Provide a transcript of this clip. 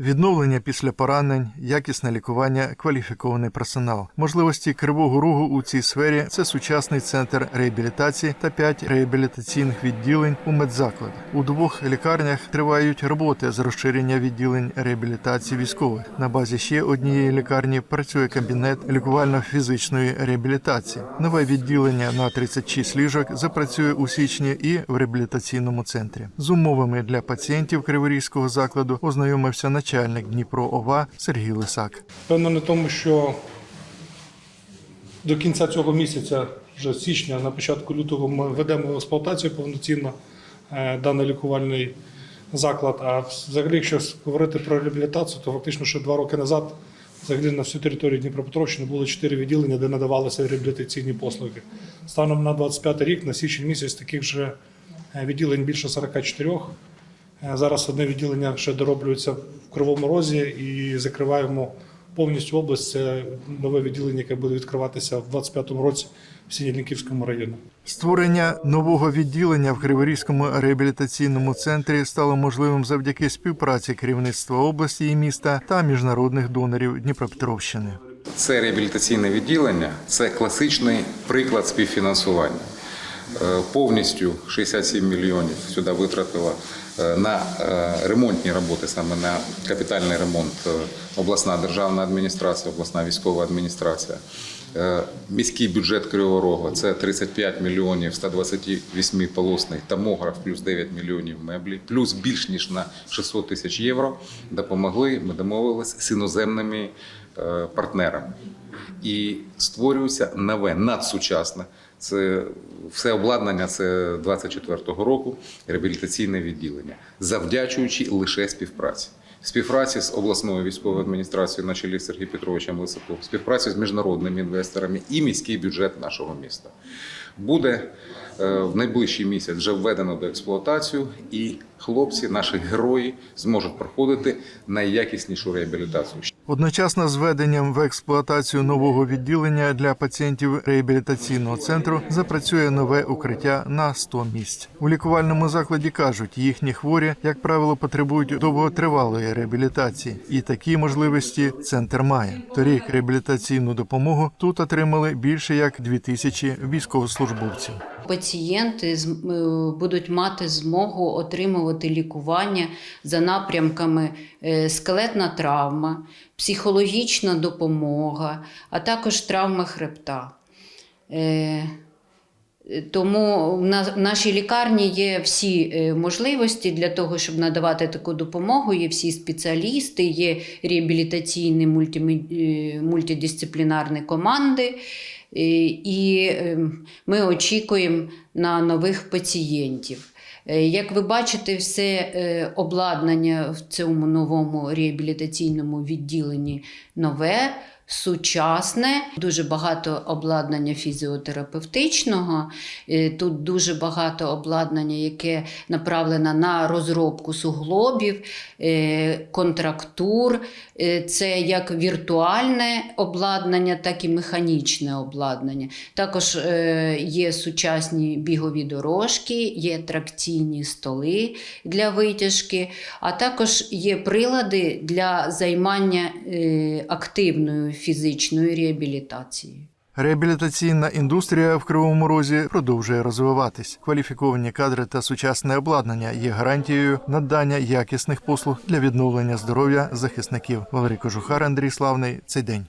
Відновлення після поранень, якісне лікування, кваліфікований персонал. Можливості кривого рогу у цій сфері це сучасний центр реабілітації та п'ять реабілітаційних відділень у медзакладах. У двох лікарнях тривають роботи з розширення відділень реабілітації військових. На базі ще однієї лікарні працює кабінет лікувально-фізичної реабілітації. Нове відділення на 36 ліжок запрацює у січні і в реабілітаційному центрі. З умовами для пацієнтів Криворізького закладу ознайомився начальник Дніпро ОВА Сергій Лисак. Впевнений в тому, що до кінця цього місяця, вже січня, на початку лютого, ми ведемо в експлуатацію повноцінно е, даний лікувальний заклад. А взагалі, якщо говорити про реабілітацію, то фактично ще два роки назад взагалі на всю територію Дніпропетровщини було чотири відділення, де надавалися реабілітаційні послуги. Станом на 25 рік, на січень місяць, таких вже е, відділень більше 44. Е, Зараз одне відділення ще дороблюється в Кривому Розі і закриваємо повністю область. Це нове відділення, яке буде відкриватися в 25-му році в Синєльниківському районі. Створення нового відділення в Криворізькому реабілітаційному центрі стало можливим завдяки співпраці керівництва області і міста та міжнародних донорів Дніпропетровщини. Це реабілітаційне відділення, це класичний приклад співфінансування. Е, Повністю 67 мільйонів сюди витратила е, на е, ремонтні роботи, саме на капітальний ремонт обласна державна адміністрація, обласна військова адміністрація. Міський бюджет Кривого Рогу – це 35 мільйонів 128 полосний томограф, плюс 9 мільйонів меблі, плюс більш ніж на 600 тисяч євро допомогли. Ми домовилися з іноземними партнерами. І створюється нове надсучасне. Це все обладнання. Це 24-го року реабілітаційне відділення, завдячуючи лише співпраці. Співпраці з обласною військовою адміністрацією на чолі Сергія Петровичем Лисаком, співпраці з міжнародними інвесторами і міський бюджет нашого міста. Буде е, в найближчий місяць вже введено до експлуатацію, і хлопці, наші герої, зможуть проходити найякіснішу реабілітацію. Одночасно з введенням в експлуатацію нового відділення для пацієнтів реабілітаційного центру запрацює нове укриття на 100 місць. У лікувальному закладі кажуть, їхні хворі, як правило, потребують довготривалої реабілітації, і такі можливості центр має. Торік реабілітаційну допомогу тут отримали більше як 2 тисячі військовослужбовців. Пацієнти е, будуть мати змогу отримувати лікування за напрямками е, скелетна травма, психологічна допомога, а також травми хребта. Е, Тому в нашій лікарні є всі можливості для того, щоб надавати таку допомогу. Є всі спеціалісти, є реабілітаційні мультидисциплінарні команди. Е, І е, ми очікуємо на нових пацієнтів. Е, Як ви бачите, все е, обладнання в цьому новому реабілітаційному відділенні нове, сучасне, дуже багато обладнання фізіотерапевтичного. Е, Тут дуже багато обладнання, яке направлено на розробку суглобів, е, контрактур. Е, Це як віртуальне обладнання, так і механічне обладнання. Також є сучасні бігові дорожки, є тракційні столи для витяжки, а також є прилади для займання активною фізичною реабілітації. Реабілітаційна індустрія в Кривому Розі продовжує розвиватись. Кваліфіковані кадри та сучасне обладнання є гарантією надання якісних послуг для відновлення здоров'я захисників. Валерій Кожухар, Андрій Славний. Цей день.